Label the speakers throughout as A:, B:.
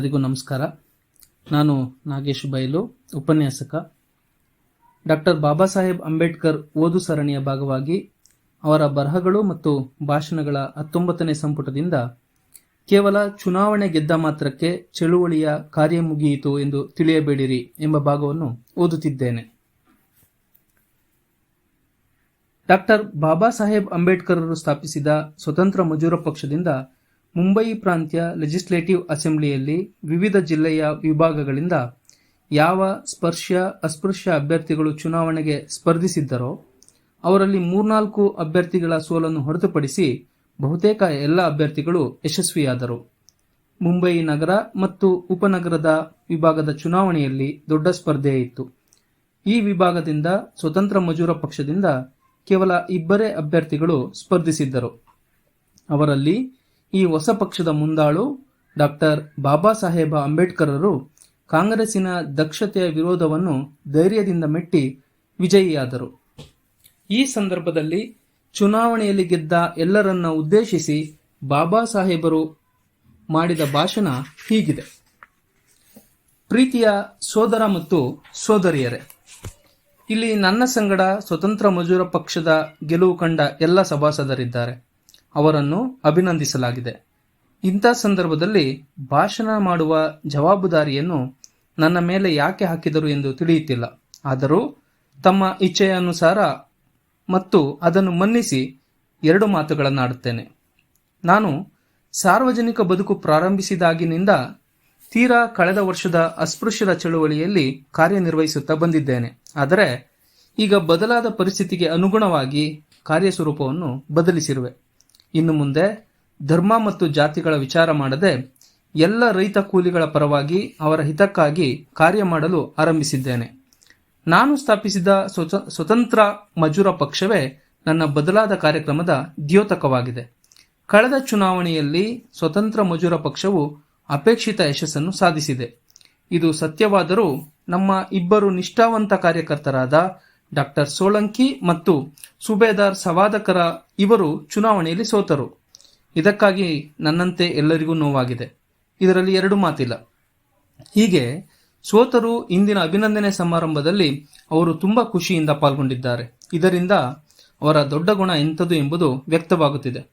A: ಎಲ್ಲರಿಗೂ ನಮಸ್ಕಾರ. ನಾನು ನಾಗೇಶ್ ಬೈಲು, ಉಪನ್ಯಾಸಕ. ಡಾಕ್ಟರ್ ಬಾಬಾ ಸಾಹೇಬ್ ಅಂಬೇಡ್ಕರ್ ಓದು ಸರಣಿಯ ಭಾಗವಾಗಿ ಅವರ ಬರಹಗಳು ಮತ್ತು ಭಾಷಣಗಳ ಹತ್ತೊಂಬತ್ತನೇ ಸಂಪುಟದಿಂದ ಕೇವಲ ಚುನಾವಣೆ ಗೆದ್ದ ಮಾತ್ರಕ್ಕೆ ಚಳುವಳಿಯ ಕಾರ್ಯ ಮುಗಿಯಿತು ಎಂದು ತಿಳಿಯಬೇಡಿರಿ ಎಂಬ ಭಾಗವನ್ನು ಓದುತ್ತಿದ್ದೇನೆ. ಡಾಕ್ಟರ್ ಬಾಬಾ ಸಾಹೇಬ್ ಅಂಬೇಡ್ಕರ್ ಸ್ಥಾಪಿಸಿದ ಸ್ವತಂತ್ರ ಮಜೂರ ಪಕ್ಷದಿಂದ ಮುಂಬೈ ಪ್ರಾಂತ್ಯ ಲೆಜಿಸ್ಲೇಟಿವ್ ಅಸೆಂಬ್ಲಿಯಲ್ಲಿ ವಿವಿಧ ಜಿಲ್ಲೆಯ ವಿಭಾಗಗಳಿಂದ ಯಾವ ಸ್ಪರ್ಶ ಅಸ್ಪೃಶ್ಯ ಅಭ್ಯರ್ಥಿಗಳು ಚುನಾವಣೆಗೆ ಸ್ಪರ್ಧಿಸಿದ್ದರೋ, ಅವರಲ್ಲಿ ಮೂರ್ನಾಲ್ಕು ಅಭ್ಯರ್ಥಿಗಳ ಸೋಲನ್ನು ಹೊರತುಪಡಿಸಿ ಬಹುತೇಕ ಎಲ್ಲ ಅಭ್ಯರ್ಥಿಗಳು ಯಶಸ್ವಿಯಾದರು. ಮುಂಬಯಿ ನಗರ ಮತ್ತು ಉಪನಗರದ ವಿಭಾಗದ ಚುನಾವಣೆಯಲ್ಲಿ ದೊಡ್ಡ ಸ್ಪರ್ಧೆ ಇತ್ತು. ಈ ವಿಭಾಗದಿಂದ ಸ್ವತಂತ್ರ ಮಜೂರ ಪಕ್ಷದಿಂದ ಕೇವಲ ಇಬ್ಬರೇ ಅಭ್ಯರ್ಥಿಗಳು ಸ್ಪರ್ಧಿಸಿದ್ದರು. ಅವರಲ್ಲಿ ಈ ಹೊಸ ಪಕ್ಷದ ಮುಂದಾಳು ಡಾಕ್ಟರ್ ಬಾಬಾ ಸಾಹೇಬ ಅಂಬೇಡ್ಕರರು ಕಾಂಗ್ರೆಸ್ಸಿನ ದಕ್ಷತೆಯ ವಿರೋಧವನ್ನು ಧೈರ್ಯದಿಂದ ಮೆಟ್ಟಿ ವಿಜಯಿಯಾದರು. ಈ ಸಂದರ್ಭದಲ್ಲಿ ಚುನಾವಣೆಯಲ್ಲಿ ಗೆದ್ದ ಎಲ್ಲರನ್ನ ಉದ್ದೇಶಿಸಿ ಬಾಬಾ ಸಾಹೇಬರು ಮಾಡಿದ ಭಾಷಣ ಹೀಗಿದೆ. ಪ್ರೀತಿಯ ಸೋದರ ಮತ್ತು ಸೋದರಿಯರೇ, ಇಲ್ಲಿ ನನ್ನ ಸಂಗಡ ಸ್ವತಂತ್ರ ಮಜೂರ ಪಕ್ಷದ ಗೆಲುವು ಕಂಡ ಎಲ್ಲ ಸಭಾಸದರಿದ್ದಾರೆ. ಅವರನ್ನು ಅಭಿನಂದಿಸಲಾಗಿದೆ. ಇಂಥ ಸಂದರ್ಭದಲ್ಲಿ ಭಾಷಣ ಮಾಡುವ ಜವಾಬ್ದಾರಿಯನ್ನು ನನ್ನ ಮೇಲೆ ಯಾಕೆ ಹಾಕಿದರು ಎಂದು ತಿಳಿಯುತ್ತಿಲ್ಲ. ಆದರೂ ತಮ್ಮ ಇಚ್ಛೆಯನುಸಾರ ಮತ್ತು ಅದನ್ನು ಮನ್ನಿಸಿ ಎರಡು ಮಾತುಗಳನ್ನಾಡುತ್ತೇನೆ. ನಾನು ಸಾರ್ವಜನಿಕ ಬದುಕು ಪ್ರಾರಂಭಿಸಿದಾಗಿನಿಂದ ತೀರಾ ಕಳೆದ ವರ್ಷದ ಅಸ್ಪೃಶ್ಯರ ಚಳುವಳಿಯಲ್ಲಿ ಕಾರ್ಯನಿರ್ವಹಿಸುತ್ತಾ ಬಂದಿದ್ದೇನೆ. ಆದರೆ ಈಗ ಬದಲಾದ ಪರಿಸ್ಥಿತಿಗೆ ಅನುಗುಣವಾಗಿ ಕಾರ್ಯಸ್ವರೂಪವನ್ನು ಬದಲಿಸಿರುವೆ. ಇನ್ನು ಮುಂದೆ ಧರ್ಮ ಮತ್ತು ಜಾತಿಗಳ ವಿಚಾರ ಮಾಡದೆ ಎಲ್ಲ ರೈತ ಕೂಲಿಗಳ ಪರವಾಗಿ ಅವರ ಹಿತಕ್ಕಾಗಿ ಕಾರ್ಯ ಮಾಡಲು ಆರಂಭಿಸಿದ್ದೇನೆ. ನಾನು ಸ್ಥಾಪಿಸಿದ ಸ್ವತ- ಸ್ವತಂತ್ರ ಮಜೂರ ಪಕ್ಷವೇ ನನ್ನ ಬದಲಾದ ಕಾರ್ಯಕ್ರಮದ ದ್ಯೋತಕವಾಗಿದೆ. ಕಳೆದ ಚುನಾವಣೆಯಲ್ಲಿ ಸ್ವತಂತ್ರ ಮಜೂರ ಪಕ್ಷವು ಅಪೇಕ್ಷಿತ ಯಶಸ್ಸನ್ನು ಸಾಧಿಸಿದೆ. ಇದು ಸತ್ಯವಾದರೂ ನಮ್ಮ ಇಬ್ಬರು ನಿಷ್ಠಾವಂತ ಕಾರ್ಯಕರ್ತರಾದ ಡಾಕ್ಟರ್ ಸೋಳಂಕಿ ಮತ್ತು ಸುಬೇದಾರ್ ಸವಾದಕರ ಇವರು ಚುನಾವಣೆಯಲ್ಲಿ ಸೋತರು. ಇದಕ್ಕಾಗಿ ನನ್ನಂತೆ ಎಲ್ಲರಿಗೂ ನೋವಾಗಿದೆ. ಇದರಲ್ಲಿ ಎರಡು ಮಾತಿಲ್ಲ. ಹೀಗೆ ಸೋತರು ಇಂದಿನ ಅಭಿನಂದನೆ ಸಮಾರಂಭದಲ್ಲಿ ಅವರು ತುಂಬಾ ಖುಷಿಯಿಂದ ಪಾಲ್ಗೊಂಡಿದ್ದಾರೆ. ಇದರಿಂದ ಅವರ ದೊಡ್ಡ ಗುಣ ಎಂಥದ್ದು ಎಂಬುದು ವ್ಯಕ್ತವಾಗುತ್ತಿದೆ.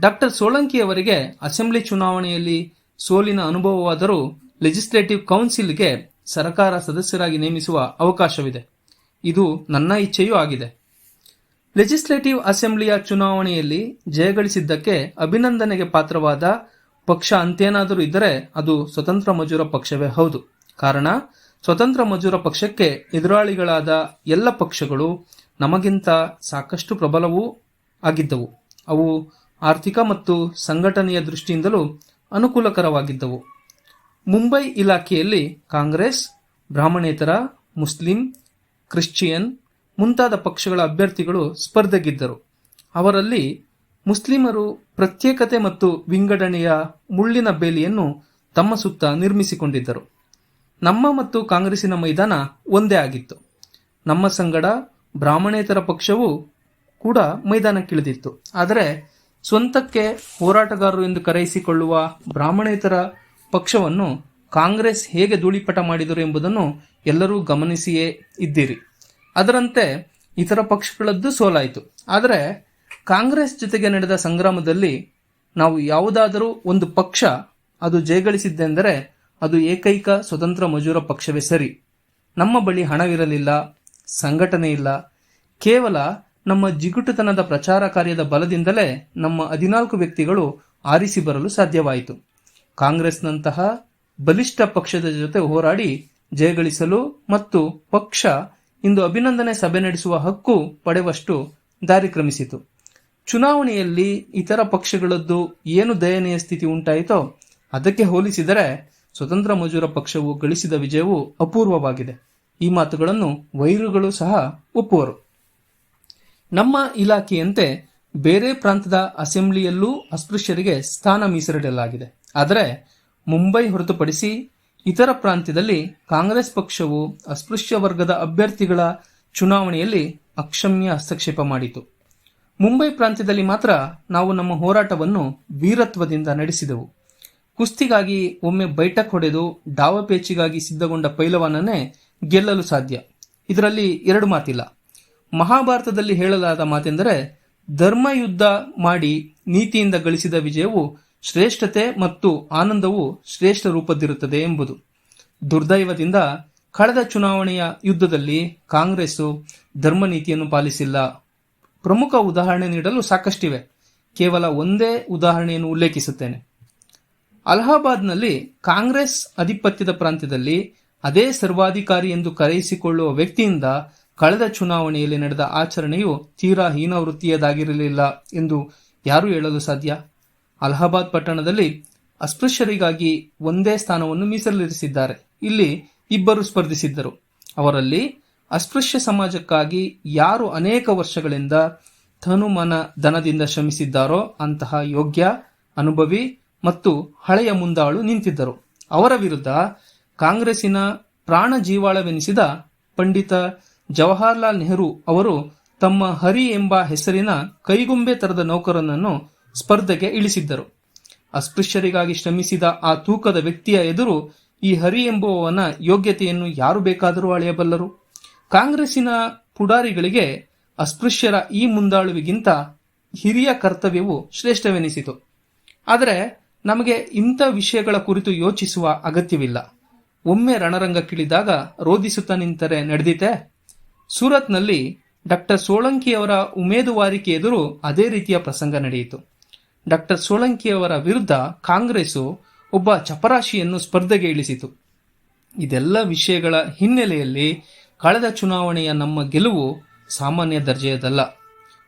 A: ಡಾಕ್ಟರ್ ಸೋಳಂಕಿಯವರಿಗೆ ಅಸೆಂಬ್ಲಿ ಚುನಾವಣೆಯಲ್ಲಿ ಸೋಲಿನ ಅನುಭವವಾದರೂ ಲೆಜಿಸ್ಲೇಟಿವ್ ಕೌನ್ಸಿಲ್ಗೆ ಸರ್ಕಾರ ಸದಸ್ಯರಾಗಿ ನೇಮಿಸುವ ಅವಕಾಶವಿದೆ. ಇದು ನನ್ನ ಇಚ್ಛೆಯೂ ಆಗಿದೆ. ಲೆಜಿಸ್ಲೇಟಿವ್ ಅಸೆಂಬ್ಲಿಯ ಚುನಾವಣೆಯಲ್ಲಿ ಜಯಗಳಿಸಿದ್ದಕ್ಕೆ ಅಭಿನಂದನೆಗೆ ಪಾತ್ರವಾದ ಪಕ್ಷ ಅಂತೇನಾದರೂ ಇದ್ದರೆ ಅದು ಸ್ವತಂತ್ರ ಮಜೂರ ಪಕ್ಷವೇ ಹೌದು. ಕಾರಣ, ಸ್ವತಂತ್ರ ಮಜೂರ ಪಕ್ಷಕ್ಕೆ ಎದುರಾಳಿಗಳಾದ ಎಲ್ಲ ಪಕ್ಷಗಳು ನಮಗಿಂತ ಸಾಕಷ್ಟು ಪ್ರಬಲವೂ ಆಗಿದ್ದವು. ಅವು ಆರ್ಥಿಕ ಮತ್ತು ಸಂಘಟನೆಯ ದೃಷ್ಟಿಯಿಂದಲೂ ಅನುಕೂಲಕರವಾಗಿದ್ದವು. ಮುಂಬೈ ಇಲಾಖೆಯಲ್ಲಿ ಕಾಂಗ್ರೆಸ್, ಬ್ರಾಹ್ಮಣೇತರ, ಮುಸ್ಲಿಂ ಕ್ರಿಶ್ಚಿಯನ್ ಮುಂತಾದ ಪಕ್ಷಗಳ ಅಭ್ಯರ್ಥಿಗಳು ಸ್ಪರ್ಧೆಗಿದ್ದರು. ಅವರಲ್ಲಿ ಮುಸ್ಲಿಮರು ಪ್ರತ್ಯೇಕತೆ ಮತ್ತು ವಿಂಗಡಣೆಯ ಮುಳ್ಳಿನ ಬೇಲಿಯನ್ನು ತಮ್ಮ ಸುತ್ತ ನಿರ್ಮಿಸಿಕೊಂಡಿದ್ದರು. ನಮ್ಮ ಮತ್ತು ಕಾಂಗ್ರೆಸ್ಸಿನ ಮೈದಾನ ಒಂದೇ ಆಗಿತ್ತು. ನಮ್ಮ ಸಂಗಡ ಬ್ರಾಹ್ಮಣೇತರ ಪಕ್ಷವು ಕೂಡ ಮೈದಾನಕ್ಕಿಳಿದಿತ್ತು. ಆದರೆ ಸ್ವಂತಕ್ಕೆ ಹೋರಾಟಗಾರರು ಎಂದು ಕರೆಯಿಸಿಕೊಳ್ಳುವ ಬ್ರಾಹ್ಮಣೇತರ ಪಕ್ಷವನ್ನು ಕಾಂಗ್ರೆಸ್ ಹೇಗೆ ಧೂಳಿಪಟ ಮಾಡಿದರು ಎಂಬುದನ್ನು ಎಲ್ಲರೂ ಗಮನಿಸಿಯೇ ಇದ್ದೀರಿ. ಅದರಂತೆ ಇತರ ಪಕ್ಷಗಳದ್ದು ಸೋಲಾಯಿತು. ಆದರೆ ಕಾಂಗ್ರೆಸ್ ಜೊತೆಗೆ ನಡೆದ ಸಂಗ್ರಾಮದಲ್ಲಿ ನಾವು ಯಾವುದಾದರೂ ಒಂದು ಪಕ್ಷ ಅದು ಜಯಗಳಿಸಿದ್ದೆಂದರೆ ಅದು ಏಕೈಕ ಸ್ವತಂತ್ರ ಮಜೂರ ಪಕ್ಷವೇ ಸರಿ. ನಮ್ಮ ಬಳಿ ಹಣವಿರಲಿಲ್ಲ, ಸಂಘಟನೆ ಇಲ್ಲ. ಕೇವಲ ನಮ್ಮ ಜಿಗುಟುತನದ ಪ್ರಚಾರ ಕಾರ್ಯದ ಬಲದಿಂದಲೇ ನಮ್ಮ ಹದಿನಾಲ್ಕು ವ್ಯಕ್ತಿಗಳು ಆರಿಸಿ ಬರಲು ಸಾಧ್ಯವಾಯಿತು. ಕಾಂಗ್ರೆಸ್ನಂತಹ ಬಲಿಷ್ಠ ಪಕ್ಷದ ಜೊತೆ ಹೋರಾಡಿ ಜಯಗಳಿಸಲು ಮತ್ತು ಪಕ್ಷ ಇಂದು ಅಭಿನಂದನೆ ಸಭೆ ನಡೆಸುವ ಹಕ್ಕು ಪಡೆವಷ್ಟು ದಾರಿ ಕ್ರಮಿಸಿತು. ಚುನಾವಣೆಯಲ್ಲಿ ಇತರ ಪಕ್ಷಗಳದ್ದು ಏನು ದಯನೀಯ ಸ್ಥಿತಿ ಉಂಟಾಯಿತೋ ಅದಕ್ಕೆ ಹೋಲಿಸಿದರೆ ಸ್ವತಂತ್ರ ಮಜೂರ ಪಕ್ಷವು ಗಳಿಸಿದ ವಿಜಯವು ಅಪೂರ್ವವಾಗಿದೆ. ಈ ಮಾತುಗಳನ್ನು ವೈರುಗಳು ಸಹ ಒಪ್ಪುವರು. ನಮ್ಮ ಇಲಾಖೆಯಂತೆ ಬೇರೆ ಪ್ರಾಂತದ ಅಸೆಂಬ್ಲಿಯಲ್ಲೂ ಅಸ್ಪೃಶ್ಯರಿಗೆ ಸ್ಥಾನ ಮೀಸಲಿಡಲಾಗಿದೆ. ಆದರೆ ಮುಂಬೈ ಹೊರತುಪಡಿಸಿ ಇತರ ಪ್ರಾಂತ್ಯದಲ್ಲಿ ಕಾಂಗ್ರೆಸ್ ಪಕ್ಷವು ಅಸ್ಪೃಶ್ಯ ವರ್ಗದ ಅಭ್ಯರ್ಥಿಗಳ ಚುನಾವಣೆಯಲ್ಲಿ ಅಕ್ಷಮ್ಯ ಹಸ್ತಕ್ಷೇಪ ಮಾಡಿತು. ಮುಂಬೈ ಪ್ರಾಂತ್ಯದಲ್ಲಿ ಮಾತ್ರ ನಾವು ನಮ್ಮ ಹೋರಾಟವನ್ನು ವೀರತ್ವದಿಂದ ನಡೆಸಿದೆವು. ಕುಸ್ತಿಗಾಗಿ ಒಮ್ಮೆ ಬೈಟಕ್ ಹೊಡೆದು ಡಾವಪೇಚಿಗಾಗಿ ಸಿದ್ಧಗೊಂಡ ಪೈಲವಾನನೇ ಗೆಲ್ಲಲು ಸಾಧ್ಯ. ಇದರಲ್ಲಿ ಎರಡು ಮಾತಿಲ್ಲ. ಮಹಾಭಾರತದಲ್ಲಿ ಹೇಳಲಾದ ಮಾತೆಂದರೆ ಧರ್ಮಯುದ್ಧ ಮಾಡಿ ನೀತಿಯಿಂದ ಗಳಿಸಿದ ವಿಜಯವು ಶ್ರೇಷ್ಠತೆ ಮತ್ತು ಆನಂದವು ಶ್ರೇಷ್ಠ ರೂಪದ್ದಿರುತ್ತದೆ ಎಂಬುದು. ದುರ್ದೈವದಿಂದ ಕಳೆದ ಚುನಾವಣೆಯ ಯುದ್ಧದಲ್ಲಿ ಕಾಂಗ್ರೆಸ್ಸು ಧರ್ಮನೀತಿಯನ್ನು ಪಾಲಿಸಿಲ್ಲ. ಪ್ರಮುಖ ಉದಾಹರಣೆ ನೀಡಲು ಸಾಕಷ್ಟಿವೆ. ಕೇವಲ ಒಂದೇ ಉದಾಹರಣೆಯನ್ನು ಉಲ್ಲೇಖಿಸುತ್ತೇನೆ. ಅಲಹಾಬಾದ್ನಲ್ಲಿ ಕಾಂಗ್ರೆಸ್ ಅಧಿಪತ್ಯದ ಪ್ರಾಂತ್ಯದಲ್ಲಿ ಅದೇ ಸರ್ವಾಧಿಕಾರಿ ಎಂದು ಕರೆಯಿಸಿಕೊಳ್ಳುವ ವ್ಯಕ್ತಿಯಿಂದ ಕಳೆದ ಚುನಾವಣೆಯಲ್ಲಿ ನಡೆದ ಆಚರಣೆಯು ತೀರಾ ಹೀನವೃತ್ತಿಯದಾಗಿರಲಿಲ್ಲ ಎಂದು ಯಾರು ಹೇಳಲು ಸಾಧ್ಯ? ಅಲಹಾಬಾದ್ ಪಟ್ಟಣದಲ್ಲಿ ಅಸ್ಪೃಶ್ಯರಿಗಾಗಿ ಒಂದೇ ಸ್ಥಾನವನ್ನು ಮೀಸಲಿರಿಸಿದ್ದಾರೆ. ಇಲ್ಲಿ ಇಬ್ಬರು ಸ್ಪರ್ಧಿಸಿದ್ದರು. ಅವರಲ್ಲಿ ಅಸ್ಪೃಶ್ಯ ಸಮಾಜಕ್ಕಾಗಿ ಯಾರು ಅನೇಕ ವರ್ಷಗಳಿಂದ ಧನುಮನ ಧನದಿಂದ ಶ್ರಮಿಸಿದ್ದಾರೋ ಅಂತಹ ಯೋಗ್ಯ, ಅನುಭವಿ ಮತ್ತು ಹಳೆಯ ಮುಂದಾಳು ನಿಂತಿದ್ದರು. ಅವರ ವಿರುದ್ಧ ಕಾಂಗ್ರೆಸ್ಸಿನ ಪ್ರಾಣ ಜೀವಾಳವೆನಿಸಿದ ಪಂಡಿತ ಜವಾಹರ್ಲಾಲ್ ನೆಹರು ಅವರು ತಮ್ಮ ಹರಿ ಎಂಬ ಹೆಸರಿನ ಕೈಗೊಂಬೆ ತರದ ನೌಕರನನ್ನು ಸ್ಪರ್ಧೆಗೆ ಇಳಿಸಿದ್ದರು. ಅಸ್ಪೃಶ್ಯರಿಗಾಗಿ ಶ್ರಮಿಸಿದ ಆ ತೂಕದ ವ್ಯಕ್ತಿಯ ಎದುರು ಈ ಹರಿ ಎಂಬುವವನ ಯೋಗ್ಯತೆಯನ್ನು ಯಾರು ಬೇಕಾದರೂ ಅಳೆಯಬಲ್ಲರು? ಕಾಂಗ್ರೆಸ್ಸಿನ ಪುಡಾರಿಗಳಿಗೆ ಅಸ್ಪೃಶ್ಯರ ಈ ಮುಂದಾಳುವಿಗಿಂತ ಹಿರಿಯ ಕರ್ತವ್ಯವು ಶ್ರೇಷ್ಠವೆನಿಸಿತು. ಆದರೆ ನಮಗೆ ಇಂಥ ವಿಷಯಗಳ ಕುರಿತು ಯೋಚಿಸುವ ಅಗತ್ಯವಿಲ್ಲ. ಒಮ್ಮೆ ರಣರಂಗಕ್ಕಿಳಿದಾಗ ರೋಧಿಸುತ್ತಾ ನಿಂತರೆ ನಡೆದಿತೆ? ಸೂರತ್ನಲ್ಲಿ ಡಾಕ್ಟರ್ ಸೋಳಂಕಿಯವರ ಉಮೇದುವಾರಿಕೆ ಎದುರು ಅದೇ ರೀತಿಯ ಪ್ರಸಂಗ ನಡೆಯಿತು. ಡಾಕ್ಟರ್ ಸೋಳಂಕಿಯವರ ವಿರುದ್ಧ ಕಾಂಗ್ರೆಸ್ಸು ಒಬ್ಬ ಚಪರಾಶಿಯನ್ನು ಸ್ಪರ್ಧೆಗೆ ಇಳಿಸಿತು. ಇದೆಲ್ಲ ವಿಷಯಗಳ ಹಿನ್ನೆಲೆಯಲ್ಲಿ ಕಳೆದ ಚುನಾವಣೆಯ ನಮ್ಮ ಗೆಲುವು ಸಾಮಾನ್ಯ ದರ್ಜೆಯದಲ್ಲ.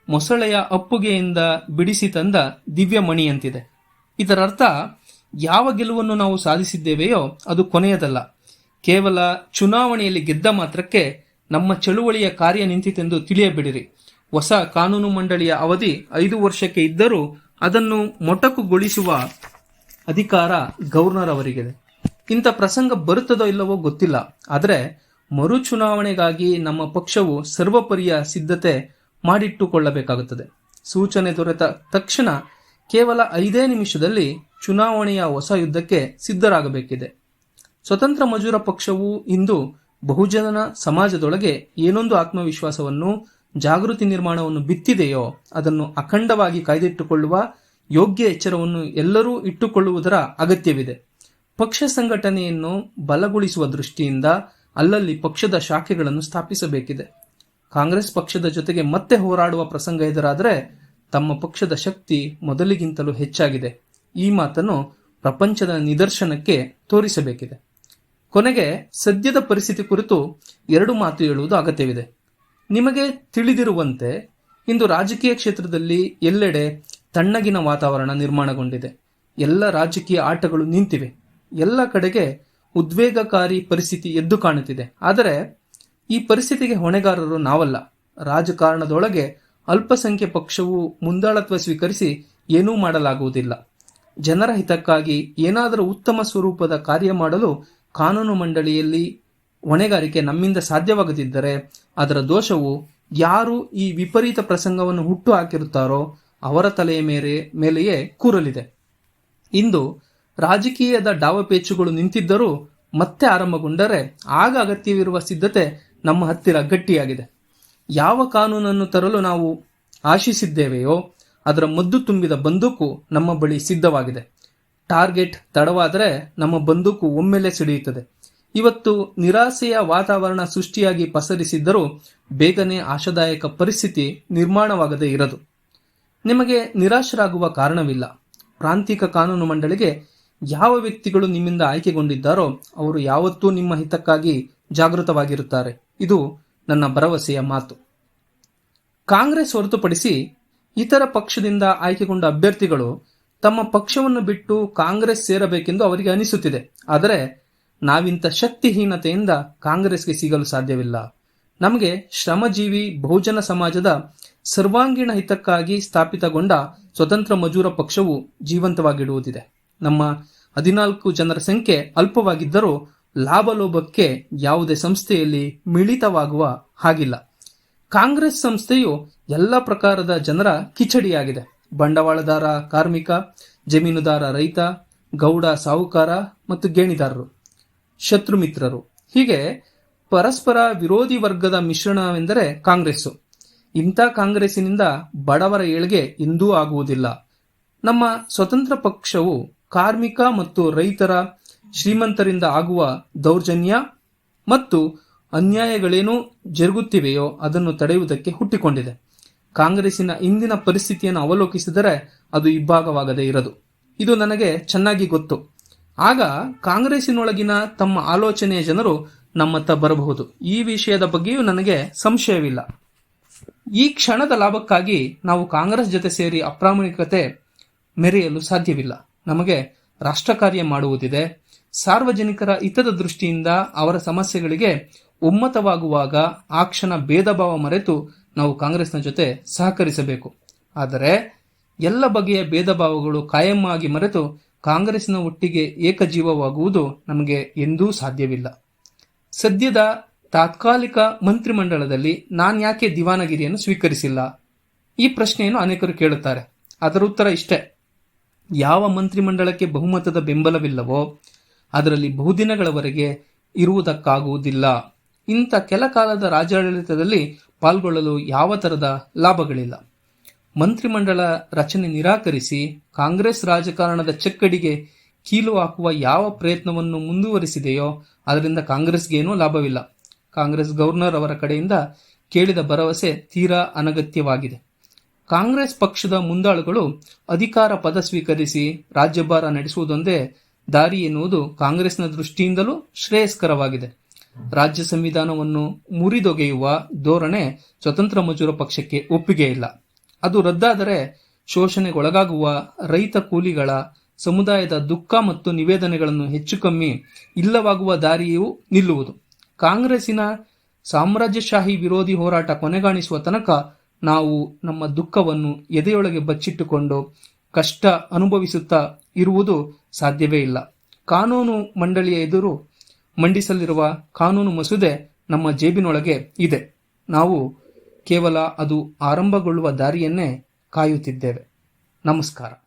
A: ಮೊಸಳೆಯ ಅಪ್ಪುಗೆಯಿಂದ ಬಿಡಿಸಿ ತಂದ ದಿವ್ಯ ಮಣಿಯಂತಿದೆ. ಇದರರ್ಥ, ಯಾವ ಗೆಲುವನ್ನು ನಾವು ಸಾಧಿಸಿದ್ದೇವೆಯೋ ಅದು ಕೊನೆಯದಲ್ಲ. ಕೇವಲ ಚುನಾವಣೆಯಲ್ಲಿ ಗೆದ್ದ ಮಾತ್ರಕ್ಕೆ ನಮ್ಮ ಚಳುವಳಿಯ ಕಾರ್ಯ ನಿಂತಿತೆಂದು ತಿಳಿಯಬಿಡಿರಿ. ಹೊಸ ಕಾನೂನು ಮಂಡಳಿಯ ಅವಧಿ ಐದು ವರ್ಷಕ್ಕೆ ಇದ್ದರೂ ಅದನ್ನು ಮೊಟಕುಗೊಳಿಸುವ ಅಧಿಕಾರ ಗವರ್ನರ್ ಅವರಿಗಿದೆ. ಇಂಥ ಪ್ರಸಂಗ ಬರುತ್ತದೋ ಇಲ್ಲವೋ ಗೊತ್ತಿಲ್ಲ. ಆದರೆ ಮರು ಚುನಾವಣೆಗಾಗಿ ನಮ್ಮ ಪಕ್ಷವು ಸರ್ವಪರಿಯ ಸಿದ್ಧತೆ ಮಾಡಿಟ್ಟುಕೊಳ್ಳಬೇಕಾಗುತ್ತದೆ. ಸೂಚನೆ ದೊರೆತ ತಕ್ಷಣ ಕೇವಲ ಐದೇ ನಿಮಿಷದಲ್ಲಿ ಚುನಾವಣೆಯ ಹೊಸ ಯುದ್ಧಕ್ಕೆ ಸಿದ್ಧರಾಗಬೇಕಿದೆ. ಸ್ವತಂತ್ರ ಮಜೂರ ಪಕ್ಷವು ಇಂದು ಬಹುಜನ ಸಮಾಜದೊಳಗೆ ಏನೊಂದು ಆತ್ಮವಿಶ್ವಾಸವನ್ನು ಜಾಗೃತಿ ನಿರ್ಮಾಣವನ್ನು ಬಿತ್ತಿದೆಯೋ ಅದನ್ನು ಅಖಂಡವಾಗಿ ಕಾಯ್ದಿಟ್ಟುಕೊಳ್ಳುವ ಯೋಗ್ಯ ಎಚ್ಚರವನ್ನು ಎಲ್ಲರೂ ಇಟ್ಟುಕೊಳ್ಳುವುದರ ಅಗತ್ಯವಿದೆ. ಪಕ್ಷ ಸಂಘಟನೆಯನ್ನು ಬಲಗೊಳಿಸುವ ದೃಷ್ಟಿಯಿಂದ ಅಲ್ಲಲ್ಲಿ ಪಕ್ಷದ ಶಾಖೆಗಳನ್ನು ಸ್ಥಾಪಿಸಬೇಕಿದೆ. ಕಾಂಗ್ರೆಸ್ ಪಕ್ಷದ ಜೊತೆಗೆ ಮತ್ತೆ ಹೋರಾಡುವ ಪ್ರಸಂಗ ಎದುರಾದರೆ ತಮ್ಮ ಪಕ್ಷದ ಶಕ್ತಿ ಮೊದಲಿಗಿಂತಲೂ ಹೆಚ್ಚಾಗಿದೆ. ಈ ಮಾತನ್ನು ಪ್ರಪಂಚದ ನಿದರ್ಶನಕ್ಕೆ ತೋರಿಸಬೇಕಿದೆ. ಕೊನೆಗೆ ಸದ್ಯದ ಪರಿಸ್ಥಿತಿ ಕುರಿತು ಎರಡು ಮಾತು ಹೇಳುವುದು ಅಗತ್ಯವಿದೆ. ನಿಮಗೆ ತಿಳಿದಿರುವಂತೆ ಇಂದು ರಾಜಕೀಯ ಕ್ಷೇತ್ರದಲ್ಲಿ ಎಲ್ಲೆಡೆ ತಣ್ಣಗಿನ ವಾತಾವರಣ ನಿರ್ಮಾಣಗೊಂಡಿದೆ. ಎಲ್ಲ ರಾಜಕೀಯ ಆಟಗಳು ನಿಂತಿವೆ. ಎಲ್ಲ ಕಡೆಗೆ ಉದ್ವೇಗಕಾರಿ ಪರಿಸ್ಥಿತಿ ಎದ್ದು ಕಾಣುತ್ತಿದೆ. ಆದರೆ ಈ ಪರಿಸ್ಥಿತಿಗೆ ಹೊಣೆಗಾರರು ನಾವಲ್ಲ. ರಾಜಕಾರಣದೊಳಗೆ ಅಲ್ಪಸಂಖ್ಯೆ ಪಕ್ಷವು ಮುಂದಾಳತ್ವ ಸ್ವೀಕರಿಸಿ ಏನೂ ಮಾಡಲಾಗುವುದಿಲ್ಲ. ಜನರ ಹಿತಕ್ಕಾಗಿ ಏನಾದರೂ ಉತ್ತಮ ಸ್ವರೂಪದ ಕಾರ್ಯ ಮಾಡಲು ಕಾನೂನು ಮಂಡಳಿಯಲ್ಲಿ ಹೊಣೆಗಾರಿಕೆ ನಮ್ಮಿಂದ ಸಾಧ್ಯವಾಗದಿದ್ದರೆ ಅದರ ದೋಷವು ಯಾರು ಈ ವಿಪರೀತ ಪ್ರಸಂಗವನ್ನು ಹುಟ್ಟು ಹಾಕಿರುತ್ತಾರೋ ಅವರ ತಲೆಯ ಮೇಲೆ ಮೇಲೆಯೇ ಕೂರಲಿದೆ. ಇಂದು ರಾಜಕೀಯದ ಡಾವಪೇಚುಗಳು ನಿಂತಿದ್ದರೂ ಮತ್ತೆ ಆರಂಭಗೊಂಡರೆ ಆಗ ಅಗತ್ಯವಿರುವ ಸಿದ್ಧತೆ ನಮ್ಮ ಹತ್ತಿರ ಗಟ್ಟಿಯಾಗಿದೆ. ಯಾವ ಕಾನೂನನ್ನು ತರಲು ನಾವು ಆಶಿಸಿದ್ದೇವೆಯೋ ಅದರ ಮದ್ದು ತುಂಬಿದ ಬಂದೂಕು ನಮ್ಮ ಬಳಿ ಸಿದ್ಧವಾಗಿದೆ. ಟಾರ್ಗೆಟ್ ತಡವಾದರೆ ನಮ್ಮ ಬಂದೂಕು ಒಮ್ಮೆಲೆ ಸಿಡಿಯುತ್ತದೆ. ಇವತ್ತು ನಿರಾಸೆಯ ವಾತಾವರಣ ಸೃಷ್ಟಿಯಾಗಿ ಪಸರಿಸಿದ್ದರೂ ಬೇಗನೆ ಆಶಾದಾಯಕ ಪರಿಸ್ಥಿತಿ ನಿರ್ಮಾಣವಾಗದೇ ಇರದು. ನಿಮಗೆ ನಿರಾಶರಾಗುವ ಕಾರಣವಿಲ್ಲ. ಪ್ರಾಂತಿಕ ಕಾನೂನು ಮಂಡಳಿಗೆ ಯಾವ ವ್ಯಕ್ತಿಗಳು ನಿಮ್ಮಿಂದ ಆಯ್ಕೆಗೊಂಡಿದ್ದಾರೋ ಅವರು ಯಾವತ್ತೂ ನಿಮ್ಮ ಹಿತಕ್ಕಾಗಿ ಜಾಗೃತವಾಗಿರುತ್ತಾರೆ. ಇದು ನನ್ನ ಭರವಸೆಯ ಮಾತು. ಕಾಂಗ್ರೆಸ್ ಹೊರತುಪಡಿಸಿ ಇತರ ಪಕ್ಷದಿಂದ ಆಯ್ಕೆಗೊಂಡ ಅಭ್ಯರ್ಥಿಗಳು ತಮ್ಮ ಪಕ್ಷವನ್ನು ಬಿಟ್ಟು ಕಾಂಗ್ರೆಸ್ ಸೇರಬೇಕೆಂದು ಅವರಿಗೆ ಅನಿಸುತ್ತಿದೆ. ಆದರೆ ನಾವಿಂಥ ಶಕ್ತಿಹೀನತೆಯಿಂದ ಕಾಂಗ್ರೆಸ್ಗೆ ಸಿಗಲು ಸಾಧ್ಯವಿಲ್ಲ. ನಮಗೆ ಶ್ರಮಜೀವಿ ಬಹುಜನ ಸಮಾಜದ ಸರ್ವಾಂಗೀಣ ಹಿತಕ್ಕಾಗಿ ಸ್ಥಾಪಿತಗೊಂಡ ಸ್ವತಂತ್ರ ಮಜೂರ ಪಕ್ಷವು ಜೀವಂತವಾಗಿಡುವುದಿದೆ. ನಮ್ಮ ಹದಿನಾಲ್ಕು ಜನರ ಸಂಖ್ಯೆ ಅಲ್ಪವಾಗಿದ್ದರೂ ಲಾಭಲೋಭಕ್ಕೆ ಯಾವುದೇ ಸಂಸ್ಥೆಯಲ್ಲಿ ಮಿಳಿತವಾಗುವ ಹಾಗಿಲ್ಲ. ಕಾಂಗ್ರೆಸ್ ಸಂಸ್ಥೆಯು ಎಲ್ಲ ಪ್ರಕಾರದ ಜನರ ಕಿಚಡಿಯಾಗಿದೆ. ಬಂಡವಾಳದಾರ, ಕಾರ್ಮಿಕ, ಜಮೀನುದಾರ ರೈತ, ಗೌಡ, ಸಾಹುಕಾರ ಮತ್ತು ಗೇಣಿದಾರರು. ಶತ್ರು ಮಿತ್ರರು ಹೀಗೆ ಪರಸ್ಪರ ವಿರೋಧಿ ವರ್ಗದ ಮಿಶ್ರಣವೆಂದರೆ ಕಾಂಗ್ರೆಸ್ಸು. ಇಂಥ ಕಾಂಗ್ರೆಸ್ಸಿನಿಂದ ಬಡವರ ಏಳ್ಗೆ ಇಂದೂ ಆಗುವುದಿಲ್ಲ. ನಮ್ಮ ಸ್ವತಂತ್ರ ಪಕ್ಷವು ಕಾರ್ಮಿಕ ಮತ್ತು ರೈತರ ಶ್ರೀಮಂತರಿಂದ ಆಗುವ ದೌರ್ಜನ್ಯ ಮತ್ತು ಅನ್ಯಾಯಗಳೇನು ಜರುಗುತ್ತಿವೆಯೋ ಅದನ್ನು ತಡೆಯುವುದಕ್ಕೆ ಹುಟ್ಟಿಕೊಂಡಿದೆ. ಕಾಂಗ್ರೆಸ್ಸಿನ ಇಂದಿನ ಪರಿಸ್ಥಿತಿಯನ್ನು ಅವಲೋಕಿಸಿದರೆ ಅದು ಇಬ್ಬಾಗವಾಗದೇ ಇರದು. ಇದು ನನಗೆ ಚೆನ್ನಾಗಿ ಗೊತ್ತು. ಆಗ ಕಾಂಗ್ರೆಸ್ಸಿನೊಳಗಿನ ತಮ್ಮ ಆಲೋಚನೆಯ ಜನರು ನಮ್ಮತ್ತ ಬರಬಹುದು. ಈ ವಿಷಯದ ಬಗ್ಗೆಯೂ ನನಗೆ ಸಂಶಯವಿಲ್ಲ. ಈ ಕ್ಷಣದ ಲಾಭಕ್ಕಾಗಿ ನಾವು ಕಾಂಗ್ರೆಸ್ ಜೊತೆ ಸೇರಿ ಅಪ್ರಾಮಾಣಿಕತೆ ಮೆರೆಯಲು ಸಾಧ್ಯವಿಲ್ಲ. ನಮಗೆ ರಾಷ್ಟ್ರ ಕಾರ್ಯ ಮಾಡುವುದಿದೆ. ಸಾರ್ವಜನಿಕರ ಹಿತದ ದೃಷ್ಟಿಯಿಂದ ಅವರ ಸಮಸ್ಯೆಗಳಿಗೆ ಒಮ್ಮತವಾಗುವಾಗ ಆ ಕ್ಷಣ ಭೇದ ಭಾವ ಮರೆತು ನಾವು ಕಾಂಗ್ರೆಸ್ನ ಜೊತೆ ಸಹಕರಿಸಬೇಕು. ಆದರೆ ಎಲ್ಲ ಬಗೆಯ ಭೇದ ಭಾವಗಳು ಕಾಯಂ ಮರೆತು ಕಾಂಗ್ರೆಸ್ನ ಒಟ್ಟಿಗೆ ಏಕಜೀವವಾಗುವುದು ನಮಗೆ ಎಂದೂ ಸಾಧ್ಯವಿಲ್ಲ. ಸದ್ಯದ ತಾತ್ಕಾಲಿಕ ಮಂತ್ರಿಮಂಡಲದಲ್ಲಿ ನಾನು ಯಾಕೆ ದಿವಾನಗಿರಿಯನ್ನು ಸ್ವೀಕರಿಸಿಲ್ಲ? ಈ ಪ್ರಶ್ನೆಯನ್ನು ಅನೇಕರು ಕೇಳುತ್ತಾರೆ. ಅದರ ಉತ್ತರ ಇಷ್ಟೇ. ಯಾವ ಮಂತ್ರಿಮಂಡಲಕ್ಕೆ ಬಹುಮತದ ಬೆಂಬಲವಿಲ್ಲವೋ, ಅದರಲ್ಲಿ ಬಹುದಿನಗಳವರೆಗೆ ಇರುವುದಕ್ಕಾಗುವುದಿಲ್ಲ. ಇಂಥ ಕೆಲ ಕಾಲದ ರಾಜ್ಯಾಡಳಿತದಲ್ಲಿ ಪಾಲ್ಗೊಳ್ಳಲು ಯಾವ ಥರದ ಲಾಭಗಳಿಲ್ಲ. ಮಂತ್ರಿಮಂಡಲ ರಚನೆ ನಿರಾಕರಿಸಿ ಕಾಂಗ್ರೆಸ್ ರಾಜಕಾರಣದ ಚಕ್ಕಡಿಗೆ ಕೀಲು ಹಾಕುವ ಯಾವ ಪ್ರಯತ್ನವನ್ನು ಮುಂದುವರಿಸಿದೆಯೋ ಅದರಿಂದ ಕಾಂಗ್ರೆಸ್ಗೇನೂ ಲಾಭವಿಲ್ಲ. ಕಾಂಗ್ರೆಸ್ ಗವರ್ನರ್ ಅವರ ಕಡೆಯಿಂದ ಕೇಳಿದ ಭರವಸೆ ತೀರಾ ಅನಗತ್ಯವಾಗಿದೆ. ಕಾಂಗ್ರೆಸ್ ಪಕ್ಷದ ಮುಂದಾಳುಗಳು ಅಧಿಕಾರ ಪದ ಸ್ವೀಕರಿಸಿ ರಾಜ್ಯಭಾರ ನಡೆಸುವುದೊಂದೇ ದಾರಿ ಎನ್ನುವುದು ಕಾಂಗ್ರೆಸ್ನ ದೃಷ್ಟಿಯಿಂದಲೂ ಶ್ರೇಯಸ್ಕರವಾಗಿದೆ. ರಾಜ್ಯ ಸಂವಿಧಾನವನ್ನು ಮುರಿದೊಗೆಯುವ ಧೋರಣೆ ಸ್ವತಂತ್ರ ಮಜೂರ ಪಕ್ಷಕ್ಕೆ ಒಪ್ಪಿಗೆ ಇಲ್ಲ. ಅದು ರದ್ದಾದರೆ ಶೋಷಣೆಗೊಳಗಾಗುವ ರೈತ ಕೂಲಿಗಳ ಸಮುದಾಯದ ದುಃಖ ಮತ್ತು ನಿವೇದನೆಗಳನ್ನು ಹೆಚ್ಚು ಕಮ್ಮಿ ಇಲ್ಲವಾಗುವ ದಾರಿಯೂ ನಿಲ್ಲುವುದು. ಕಾಂಗ್ರೆಸ್ಸಿನ ಸಾಮ್ರಾಜ್ಯಶಾಹಿ ವಿರೋಧಿ ಹೋರಾಟ ಕೊನೆಗಾಣಿಸುವ ತನಕ ನಾವು ನಮ್ಮ ದುಃಖವನ್ನು ಎದೆಯೊಳಗೆ ಬಚ್ಚಿಟ್ಟುಕೊಂಡು ಕಷ್ಟ ಅನುಭವಿಸುತ್ತಾ ಇರುವುದು ಸಾಧ್ಯವೇ ಇಲ್ಲ. ಕಾನೂನು ಮಂಡಳಿಯ ಎದುರು ಮಂಡಿಸಲಿರುವ ಕಾನೂನು ಮಸೂದೆ ನಮ್ಮ ಜೇಬಿನೊಳಗೆ ಇದೆ. ನಾವು ಕೇವಲ ಅದು ಆರಂಭಗೊಳ್ಳುವ ದಾರಿಯನ್ನೇ ಕಾಯುತ್ತಿದ್ದೇವೆ. ನಮಸ್ಕಾರ.